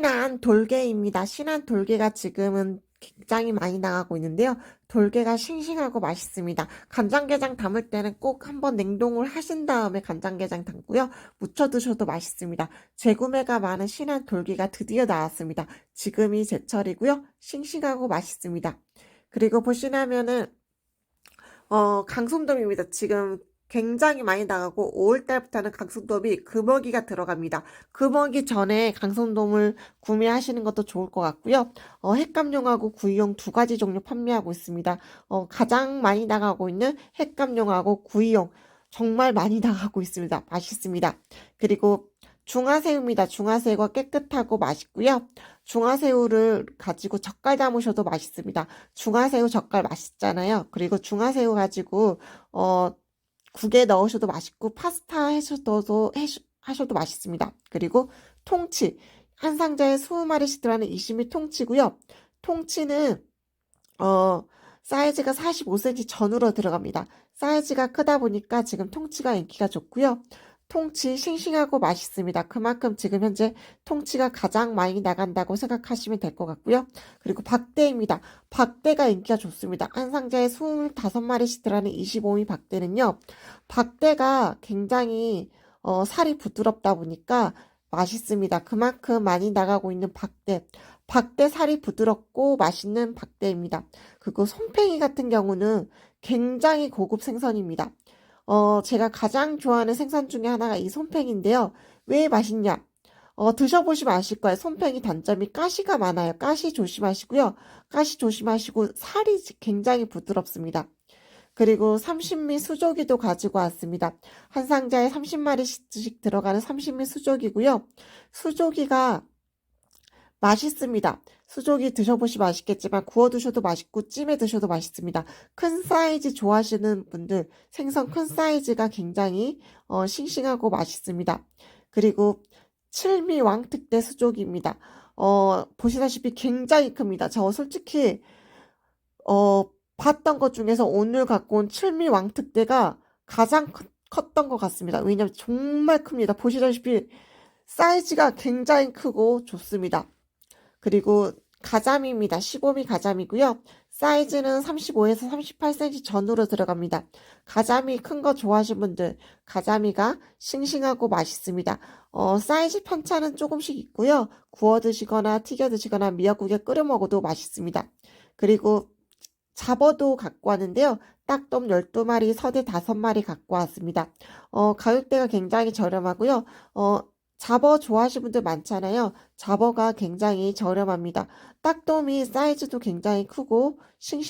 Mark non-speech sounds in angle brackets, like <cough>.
신한 돌개입니다. 신한 돌개가 지금은 굉장히 많이 나가고 있는데요. 돌개가 싱싱하고 맛있습니다. 간장게장 담을 때는 꼭 한번 냉동을 하신 다음에 간장게장 담고요. 무쳐 드셔도 맛있습니다. 재구매가 많은 신한 돌개가 드디어 나왔습니다. 지금이 제철이고요. 싱싱하고 맛있습니다. 그리고 보시면은 어, 강송돔입니다. 지금 굉장히 많이 나가고 5월달부터는 강송돔이 금어기가 들어갑니다. 금어기 전에 강송돔을 구매하시는 것도 좋을 것 같고요. 어, 횟감용하고 구이용 두 가지 종류 판매하고 있습니다. 어, 가장 많이 나가고 있는 횟감용하고 구이용 정말 많이 <laughs> 나가고 있습니다. 맛있습니다. 그리고 중화새우입니다. 중화새우가 깨끗하고 맛있고요. 중화새우를 가지고 젓갈 담으셔도 맛있습니다. 중화새우 젓갈 맛있잖아요. 그리고 중화새우 가지고 어 국에 넣으셔도 맛있고 파스타 해셔도 하셔도 맛있습니다. 그리고 통치 한 상자에 20마리씩 들어가는 이시미 통치고요. 통치는 어 사이즈가 45cm 전후로 들어갑니다. 사이즈가 크다 보니까 지금 통치가 인기가 좋고요. 통치 싱싱하고 맛있습니다. 그만큼 지금 현재 통치가 가장 많이 나간다고 생각하시면 될 것 같고요. 그리고 박대입니다. 박대가 인기가 좋습니다. 한 상자에 25마리씩 들어가는 25미 박대는요. 박대가 굉장히 어, 살이 부드럽다 보니까 맛있습니다. 그만큼 많이 나가고 있는 박대. 박대 살이 부드럽고 맛있는 박대입니다. 그리고 손팽이 같은 경우는 굉장히 고급 생선입니다. 어, 제가 가장 좋아하는 생선 중에 하나가 이 손팽인데요. 왜 맛있냐? 어, 드셔보시면 아실 거예요. 손팽이 단점이 가시가 많아요. 가시 조심하시고요. 가시 조심하시고 살이 굉장히 부드럽습니다. 그리고 30미 수조기도 가지고 왔습니다. 한 상자에 30마리씩 들어가는 30미 수조기고요. 수조기가 맛있습니다. 수조기 드셔보시면 아시겠지만 구워 드셔도 맛있고 찜해 드셔도 맛있습니다. 큰 사이즈 좋아하시는 분들 생선 큰 사이즈가 굉장히 어, 싱싱하고 맛있습니다. 그리고 칠미 왕특대 수조기입니다. 어, 보시다시피 굉장히 큽니다. 저 솔직히 어, 봤던 것 중에서 오늘 갖고 온 칠미 왕특대가 가장 컸, 컸던 것 같습니다. 왜냐면 정말 큽니다. 보시다시피 사이즈가 굉장히 크고 좋습니다. 그리고 가자미입니다. 15미 가자미고요. 사이즈는 35에서 38cm 전후로 들어갑니다. 가자미 큰 거 좋아하시는 분들, 가자미가 싱싱하고 맛있습니다. 어, 사이즈 편차는 조금씩 있고요. 구워 드시거나 튀겨 드시거나 미역국에 끓여 먹어도 맛있습니다. 그리고 잡어도 갖고 왔는데요. 딱돔 12마리, 서대 5마리 갖고 왔습니다. 어, 가격대가 굉장히 저렴하고요. 어, 잡어 좋아하시는 분들 많잖아요. 잡어가 굉장히 저렴합니다. 딱돔이 사이즈도 굉장히 크고 싱싱